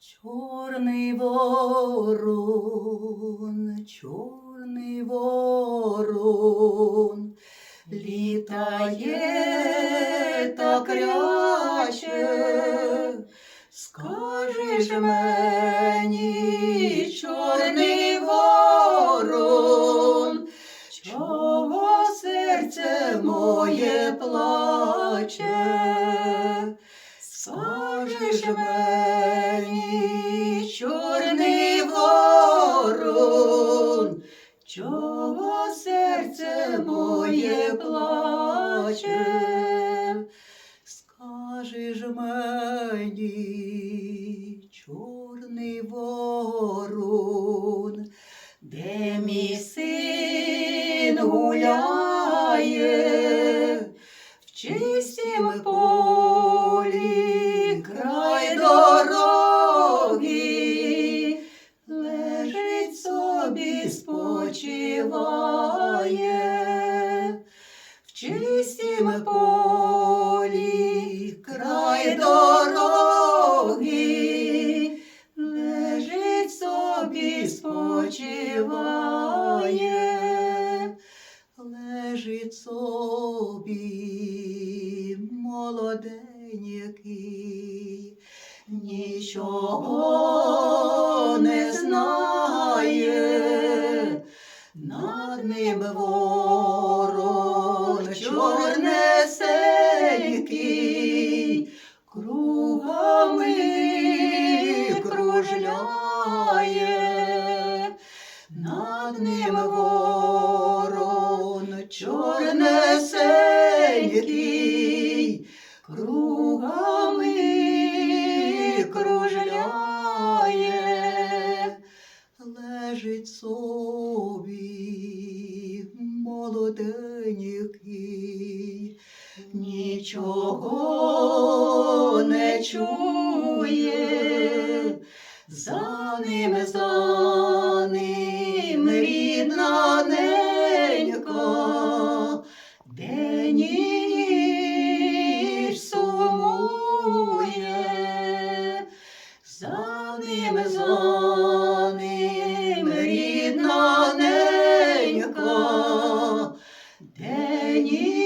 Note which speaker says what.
Speaker 1: Чорний ворон, чорний ворон, літає та кряче, скажеш мені, чорний ворон, чого серце моє плаче? Скажеш мені, чого серце моє плаче? Скажеш мені, чорний ворон, де мій син гуляє, в чистім спочиває, в чистім полі край дороги, лежить собі, спочиває, лежить собі молоденький, нічого ним ворон чорнесенький, кругами кружляє, над ним ворон молоденький, нічого не чує, за ним, за ним рідна ненька, де ніч сумує, за ним за ним рідна ненька, мені.